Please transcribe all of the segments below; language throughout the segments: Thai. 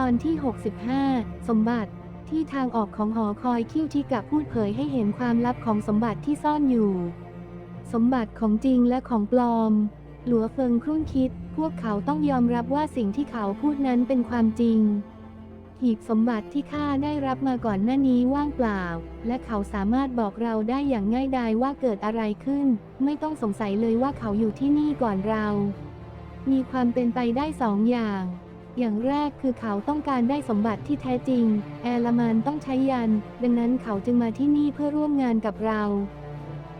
ตอนที่ 65 สมบัติที่ทางออกของหอคอยคิวที่กะพูดเผยให้เห็นความลับของสมบัติที่ซ่อนอยู่ สมบัติของจริงและของปลอม หลัวเฟิงครุ่นคิด พวกเขาต้องยอมรับว่าสิ่งที่เขาพูดนั้นเป็นความจริง หีบสมบัติที่ข้าได้รับมาก่อนหน้านี้ว่างเปล่า และเขาสามารถบอกเราได้อย่างง่ายดายว่าเกิดอะไรขึ้น ไม่ต้องสงสัยเลยว่าเขาอยู่ที่นี่ก่อนเรา มีความเป็นไปได้สองอย่าง อย่างแรกคือเขาต้องการได้สมบัติที่แท้จริง แอลามานต้องใช้ยัน ดังนั้นเขาจึงมาที่นี่เพื่อร่วมงานกับเรา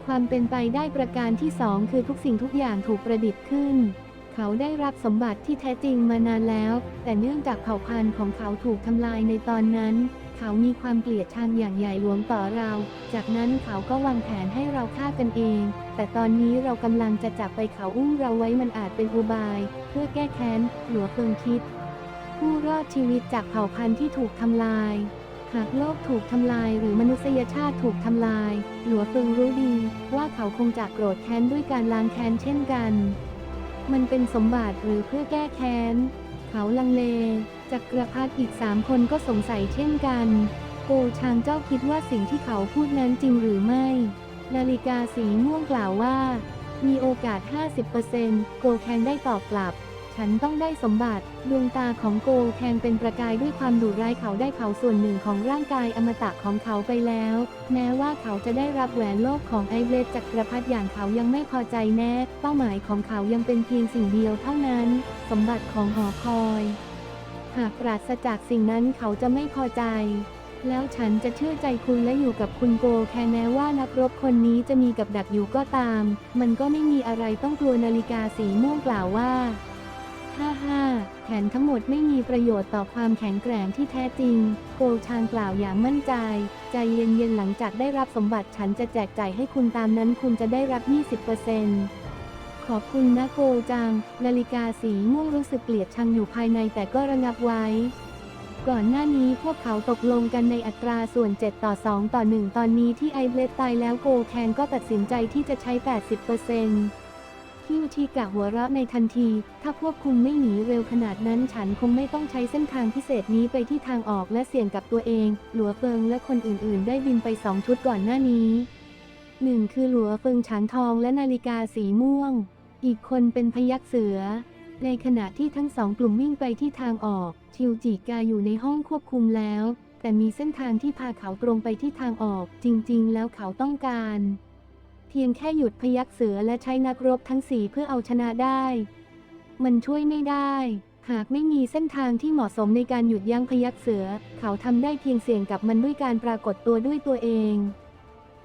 ความเป็นไปได้ประการที่สองคือทุกสิ่งทุกอย่างถูกประดิษฐ์ขึ้น เขาได้รับสมบัติที่แท้จริงมานานแล้ว แต่เนื่องจากเผ่าพันธุ์ของเขาถูกทำลายในตอนนั้น เขามีความเกลียดชังอย่างใหญ่หลวงต่อเรา จากนั้นเขาก็วางแผนให้เราฆ่ากันเอง แต่ตอนนี้เรากำลังจะจับไปเขาอุ้มเราไว้มันอาจเป็นอุบาย เพื่อแก้แค้น หลัวเฟิงคิด ผู้รอดชีวิตจากเผ่าพันธุ์ที่ถูกทำลาย หากโลกถูกทำลายหรือมนุษยชาติถูกทำลาย หลัวเฟิงรู้ดีว่าเขาคงจะโกรธแค้นด้วยการล้างแค้นเช่นกัน มันเป็นสมบัติหรือเพื่อแก้แค้น เขาลังเลจักรพรรดิอีกสามคนก็สงสัยเช่นกันโกชางเจ้าคิดว่าสิ่งที่เขาพูดนั้นจริงหรือไม่ นาฬิกาสีม่วงกล่าวว่า มีโอกาส 50%โกแคงได้ตอบกลับ ฉันต้องได้สมบัติ ดวงตาของโกแคงเป็นประกายด้วยความดุร้ายเขาได้เผาส่วนหนึ่งของร่างกายอมตะของเขาไปแล้ว แม้ว่าเขาจะได้รับแหวนโลกของไอเบลจักรพรรดิอย่างเขายังไม่พอใจแน่ เป้าหมายของเขายังเป็นเพียงสิ่งเดียวเท่านั้น สมบัติของหอคอย หากปราศจากสิ่งนั้นเขาจะไม่พอใจแล้วฉันจะเชื่อใจคุณและอยู่กับคุณโกแค่แม้ว่านักรบคนนี้จะมีกับดักอยู่ก็ตาม มันก็ไม่มีอะไรต้องกลัวนาฬิกาสีม่วงกล่าวว่า ฮ่าฮ่าแผนทั้งหมดไม่มีประโยชน์ต่อความแข็งแกร่งที่แท้จริง โกชางกล่าวอย่างมั่นใจ ใจเย็นๆหลังจากได้รับสมบัติฉันจะแจกจ่ายให้คุณตามนั้นคุณจะได้รับ 20%ขอบคุณนะโกจัง นาฬิกาสีม่วงรู้สึกเกลียดชังอยู่ภายในแต่ก็ระงับไว้ ก่อนหน้านี้พวกเขาตกลงกันในอัตราส่วน 7 ต่อ 2 ต่อ 1 ตอนนี้ที่ไอเบลดตายแล้วโกแคนก็ตัดสินใจที่จะใช้ 80% คิวทีกะหัวเราะในทันที ถ้าพวกคุณไม่หนีเร็วขนาดนั้นฉันคงไม่ต้องใช้เส้นทางพิเศษนี้ไปที่ทางออกและเสี่ยงกับตัวเอง หลัวเฟิงและคนอื่นๆ ได้บินไปสองชุดก่อนหน้านี้หนึ่งคือหลัวเฟิงฉางทองและนาฬิกาสีม่วง อีกคนเป็นพยักเสือ ในขณะที่ทั้งสองกลุ่มวิ่งไปที่ทางออก ชิวจิกาอยู่ในห้องควบคุมแล้ว แต่มีเส้นทางที่พาเขาตรงไปที่ทางออก จริง ๆ แล้วเขาต้องการ พียงแค่หยุดพยักเสือและใช้นักรบทั้งสี่เพื่อเอาชนะได้ มันช่วยไม่ได้ หากไม่มีเส้นทางที่เหมาะสมในการหยุดยั้งพยักเสือ เขาทำได้เพียงเสี่ยงกับมันด้วยการปรากฏตัวด้วยตัวเอง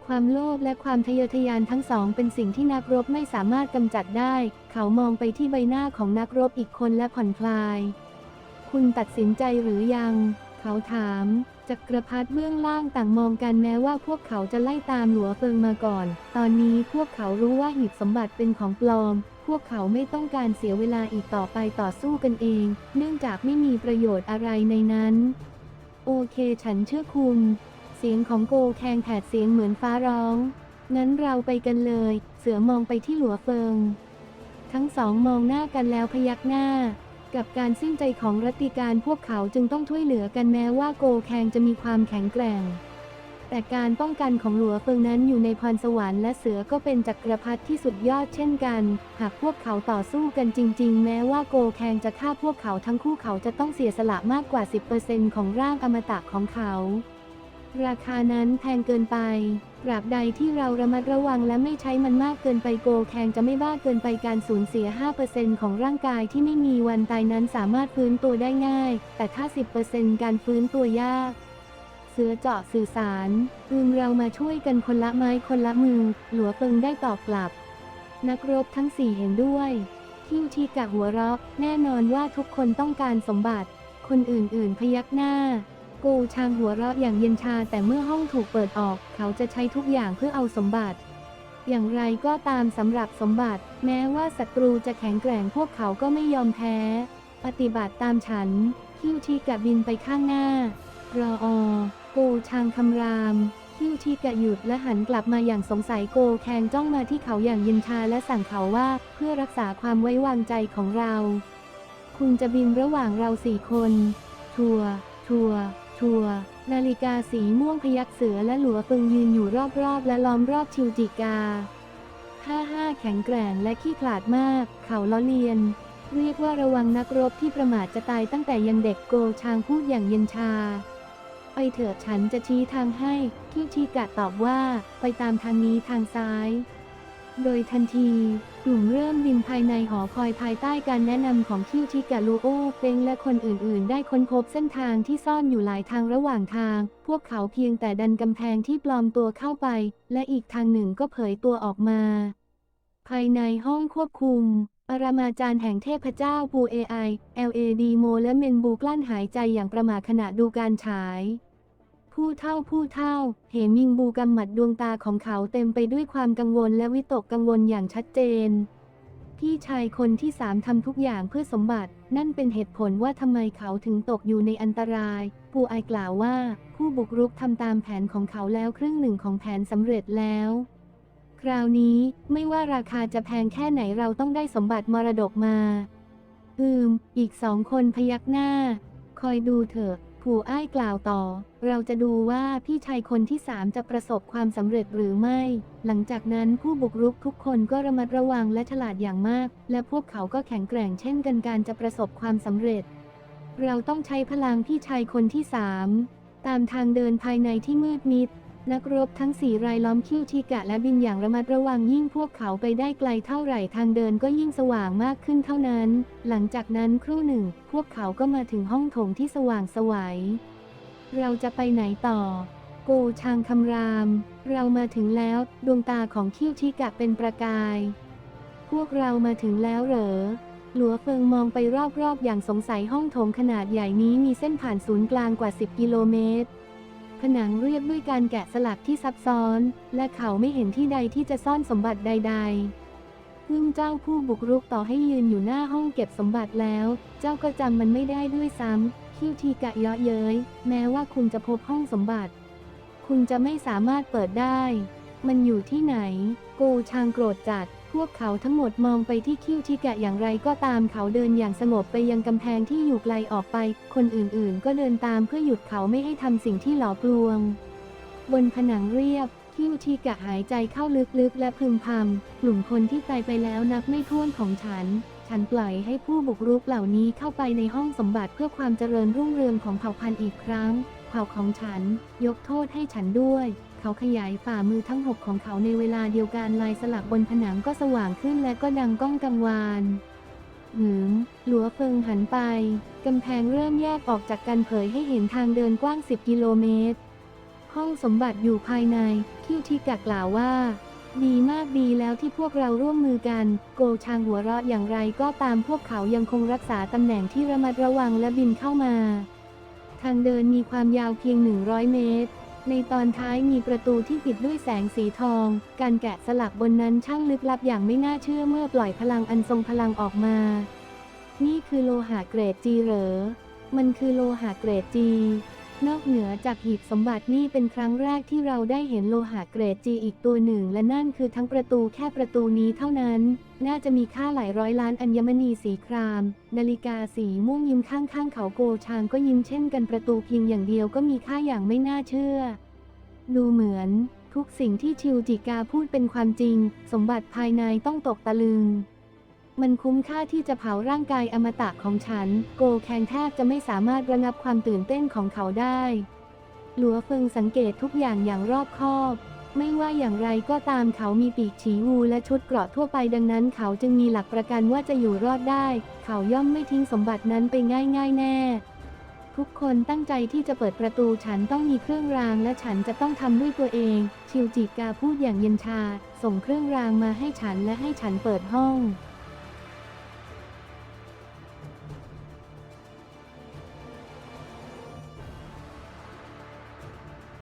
ความโลภและความทะเยอทะยานทั้งสองเป็นสิ่งที่นักรบไม่สามารถกำจัดได้ เขามองไปที่ใบหน้าของนักรบอีกคนและผ่อนคลาย คุณตัดสินใจหรือยัง เขาถาม จักรพรรดิเบื้องล่างต่างมองกันแม้ว่าพวกเขาจะไล่ตามหลัวเฟิงมาก่อน ตอนนี้พวกเขารู้ว่าหีบสมบัติเป็นของปลอม พวกเขาไม่ต้องการเสียเวลาอีกต่อไปต่อสู้กันเอง เนื่องจากไม่มีประโยชน์อะไรในนั้น โอเคฉันเชื่อคุณ เสียงของโกแคงแผดเสียงเหมือนฟ้าร้อง งั้นเราไปกันเลย เสือมองไปที่หลัวเฟิง ทั้งสองมองหน้ากันแล้วพยักหน้า กับการสิ้นใจของรัตติการพวกเขาจึงต้องช่วยเหลือกันแม้ว่าโกแคงจะมีความแข็งแกร่ง แต่การป้องกันของหลัวเฟิงนั้นอยู่ในพรสวรรค์และเสือก็เป็นจักรพรรดิที่สุดยอดเช่นกัน หากพวกเขาต่อสู้กันจริง ๆ แม้ว่าโกแคงจะฆ่าพวกเขาทั้งคู่เขาจะต้องเสียสละมากกว่า 10%ของร่างอมตะของเขา ราคานั้นแพงเกินไปตราบใดที่เราระมัดระวังและไม่ใช้มันมากเกินไปโกแคงจะไม่บ้าเกินไปการสูญเสีย 5%ของร่างกายที่ไม่มีวันตายนั้นสามารถฟื้นตัวได้ง่าย แต่ถ้า 10%การฟื้นตัวยาก เสือเจาะสื่อสารอืมเรามาช่วยกันคนละไม้คนละมือ หลัวเฟิงได้ตอบกลับ นักรบทั้งสี่เห็นด้วยคิวทีกะหัวเราะ แน่นอนว่าทุกคนต้องการสมบัติ คนอื่นๆพยักหน้า กูชางหัวเราะอย่างเย็นชาแต่เมื่อห้องถูกเปิดออก เขาจะใช้ทุกอย่างเพื่อเอาสมบัติ อย่างไรก็ตามสำหรับสมบัติ แม้ว่าศัตรูจะแข็งแกร่งพวกเขาก็ไม่ยอมแพ้ ปฏิบัติตามฉัน คิวทีกะบินไปข้างหน้ารออโกชางคำราม คิวทีกะหยุดและหันกลับมาอย่างสงสัยโกแคงจ้องมาที่เขาอย่างเย็นชาและสั่งเขาว่าเพื่อรักษาความไว้วางใจของเรา คุณจะบินระหว่างเราสี่คน ทัวทัว ทัวนาฬิกาสีม่วงพยักเสือและหลัวเฟิงยืนอยู่รอบๆ และล้อมรอบชิวจิกาห้าห้าแข็งแกร่งและขี้ขลาดมาก เขาล้อเลียน เรียกว่าระวังนักรบที่ประมาทจะตายตั้งแต่ยังเด็กโกชางพูดอย่างเย็นชา ไปเถอะฉันจะชี้ทางให้คิวชิกะตอบว่า ไปตามทางนี้ทางซ้าย โดยทันที กลุ่มเริ่มบินภายในหอคอยภายใต้การแนะนำของคิวชิกะลูโอเฟงและคนอื่นๆ ได้ค้นพบเส้นทางที่ซ่อนอยู่หลายทางระหว่างทาง พวกเขาเพียงแต่ดันกำแพงที่ปลอมตัวเข้าไป และอีกทางหนึ่งก็เผยตัวออกมา ภายในห้องควบคุมปรมาจารย์แห่งเทพเจ้าปู AI LAD โมและเมนบูกลั้นหายใจอย่างประหมาขณะดูการฉาย ผู้เท่าผู้เท่า เหมิงบูกำหมัดดวงตาของเขาเต็มไปด้วยความกังวลและวิตกกังวลอย่างชัดเจน พี่ชายคนที่สามทำทุกอย่างเพื่อสมบัติ นั่นเป็นเหตุผลว่าทำไมเขาถึงตกอยู่ในอันตรายปูไอกล่าวว่า ผู้บุกรุกทำตามแผนของเขาแล้วครึ่งหนึ่งของแผนสำเร็จแล้วคราวนี้ไม่ว่าราคาจะแพงแค่ไหนเราต้องได้สมบัติมรดกมา อืม อีกสองคนพยักหน้า คอยดูเถอะ ผู้อ้ายกล่าวต่อ เราจะดูว่าพี่ชายคนที่สามจะประสบความสำเร็จหรือไม่ หลังจากนั้นผู้บุกรุกทุกคนก็ระมัดระวังและฉลาดอย่างมาก และพวกเขาก็แข็งแกร่งเช่นกันการจะประสบความสำเร็จ เราต้องใช้พลังพี่ชายคนที่สามตามทางเดินภายในที่มืดมิด นักรบทั้งสี่รายล้อมคิวทีกะและบินอย่างระมัดระวังยิ่งพวกเขาไปได้ไกลเท่าไหร่ทางเดินก็ยิ่งสว่างมากขึ้นเท่านั้น หลังจากนั้นครู่หนึ่ง พวกเขาก็มาถึงห้องโถงที่สว่างสวัย เราจะไปไหนต่อ โกชางคำราม เรามาถึงแล้ว ดวงตาของคิวทีกะเป็นประกาย พวกเรามาถึงแล้วเหรอหลัวเฟิงมองไปรอบๆ อย่างสงสัยห้องโถงขนาดใหญ่นี้มีเส้นผ่านศูนย์กลางกว่า 10 กิโลเมตร ผนังเรียบด้วยการแกะสลักที่ซับซ้อน และเขาไม่เห็นที่ใดที่จะซ่อนสมบัติใดๆพึ่งเจ้าผู้บุกรุกต่อให้ยืนอยู่หน้าห้องเก็บสมบัติแล้ว เจ้าก็จำมันไม่ได้ด้วยซ้ำคิวทีกะเยาะเย้ย แม้ว่าคุณจะพบห้องสมบัติ คุณจะไม่สามารถเปิดได้ มันอยู่ที่ไหน โกชางโกรธจัด พวกเขาทั้งหมดมองไปที่คิวชิกะอย่างไรก็ตามเขาเดินอย่างสงบไปยังกำแพงที่อยู่ไกลออกไป คนอื่นๆ ก็เดินตามเพื่อหยุดเขาไม่ให้ทำสิ่งที่หลอกลวง บนผนังเรียบคิวชิกะหายใจเข้าลึกๆ และพึมพำกลุ่มคนที่ตายไปแล้วนับไม่ถ้วนของฉัน ฉันปล่อยให้ผู้บุกรุกเหล่านี้เข้าไปในห้องสมบัติเพื่อความเจริญรุ่งเรืองของเผ่าพันธุ์อีกครั้ง เผ่าของฉัน ยกโทษให้ฉันด้วย เขาขยายฝ่ามือทั้งหกของเขาในเวลาเดียวกันลายสลักบนผนังก็สว่างขึ้นและก็ดังก้องกังวานหืมหลัวเฟิงหันไป กำแพงเริ่มแยกออกจากกันเผยให้เห็นทางเดินกว้าง 10 กิโลเมตร ห้องสมบัติอยู่ภายใน คิวทิกะกล่าวว่า ดีมากดีแล้วที่พวกเราร่วมมือกัน โกชางหัวเราะอย่างไรก็ตามพวกเขายังคงรักษาตำแหน่งที่ระมัดระวังและบินเข้ามา ทางเดินมีความยาวเพียง 100 เมตร ในตอนท้ายมีประตูที่ปิดด้วยแสงสีทอง การแกะสลักบนนั้นช่างลึกลับอย่างไม่น่าเชื่อเมื่อปล่อยพลังอันทรงพลังออกมา นี่คือโลหะเกรดจีเหรอ มันคือโลหะเกรดจี นอกเหนือจากหีบสมบัตินี่เป็นครั้งแรกที่เราได้เห็นโลหะเกรดจีอีกตัวหนึ่ง และนั่นคือทั้งประตูแค่ประตูนี้เท่านั้น น่าจะมีค่าหลายร้อยล้านอัญมณีสีคราม นาฬิกาสีม่วงยิ้มข้างๆเขาโกชางก็ยิ้มเช่นกันประตูเพียงอย่างเดียวก็มีค่าอย่างไม่น่าเชื่อ ดูเหมือน ทุกสิ่งที่ชิวจิกาพูดเป็นความจริง สมบัติภายในต้องตกตะลึง มันคุ้มค่าที่จะเผาร่างกายอมตะของฉัน โกแคนแทบจะไม่สามารถระงับความตื่นเต้นของเขาได้ หลัวเฟิงสังเกตทุกอย่างอย่างรอบคอบ ไม่ว่าอย่างไรก็ตามเขามีปีกฉีวูและชุดเกราะทั่วไปดังนั้น เขาจึงมีหลักประกันว่าจะอยู่รอดได้ เขาย่อมไม่ทิ้งสมบัตินั้นไปง่าย ๆ แน่ทุกคนตั้งใจที่จะเปิดประตูฉันต้องมีเครื่องรางและฉันจะต้องทำด้วยตัวเอง ชิวจิกาพูดอย่างเย็นชา ส่งเครื่องรางมาให้ฉันและให้ฉันเปิดห้อง